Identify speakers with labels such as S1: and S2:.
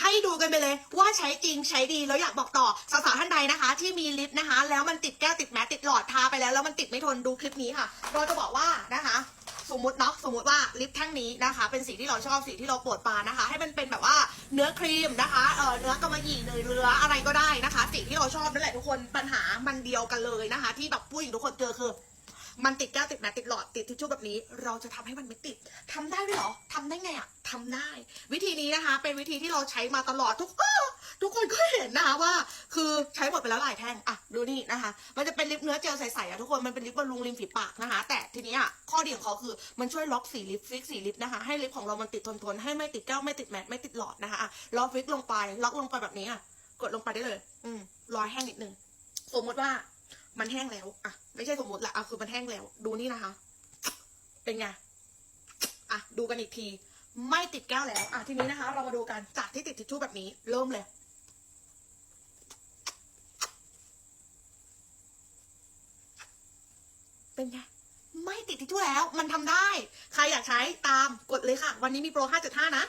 S1: ให้ดูกันไปเลยว่าใช้จริงใช้ดีแล้วอยากบอกต่อสาวๆท่านใดนะคะ ที่มีลิปนะคะ แล้วมันติดแก้วติดแมสติดหลอดทาไปแล้วแล้วมันติดไม่ทนดูคลิปนี้ค่ะเราจะบอกว่านะคะสมมติเนาะสมมติว่าลิปแท่งนี้นะคะ เป็นสีที่เราชอบสีที่เราโปรดปรานนะคะ ให้มันเป็นแบบว่าเนื้อครีมนะคะเออเนื้อกำมะหยี่เนยเรืออะไรก็ได้นะคะ สีที่เราชอบนั่นแหละทุกคนปัญหามันเดียวกันเลยนะคะ ที่แบบผู้หญิงทุกคนเจอคือ มันติดแก้วติดแมสติดหลอดติดทิชชู่แบบนี้ เราจะทำให้มันไม่ติดทำได้ด้วยเหรอทำได้ไงอะ ทำได้ วิธีนี้นะคะ เป็นวิธีที่เราใช้มาตลอดทุกทุกคนก็เห็นนะคะว่า คือใช้หมดไปแล้วหลายแท่งอะดูนี่นะคะ มันจะเป็นลิปเนื้อเจลใสๆอะทุกคนมันเป็นลิปบำรุงริมฝีปากนะคะ แต่ทีนี้อะข้อดีของเขาคือมันช่วยล็อกสีลิปฟิกสีลิปนะคะ ให้ลิปของเรามันติดทนทนให้ไม่ติดแก้วไม่ติดแมสไม่ติดหลอดนะคะอะล็อกฟิกลงไปล็อกลงไปแบบนี้อะกดลงไปได้เลย อืมรอแห้งนิดนึงสมมติว่ามันแห้งแล้วอะไม่ใช่สมมติละอะคือมันแห้งแล้ว ดูนี่นะคะ เป็นไงอะดูกันอีกที ไม่ติดแก้วแล้ว อะทีนี้นะคะ เรามาดูกันจากที่ติดทิชชู่แบบนี้ เริ่มเลย เป็นไงไม่ติดทิชชู่แล้ว มันทำได้ ใครอยากใช้ตามกดเลยค่ะ วันนี้มีโปร 5.5 นะ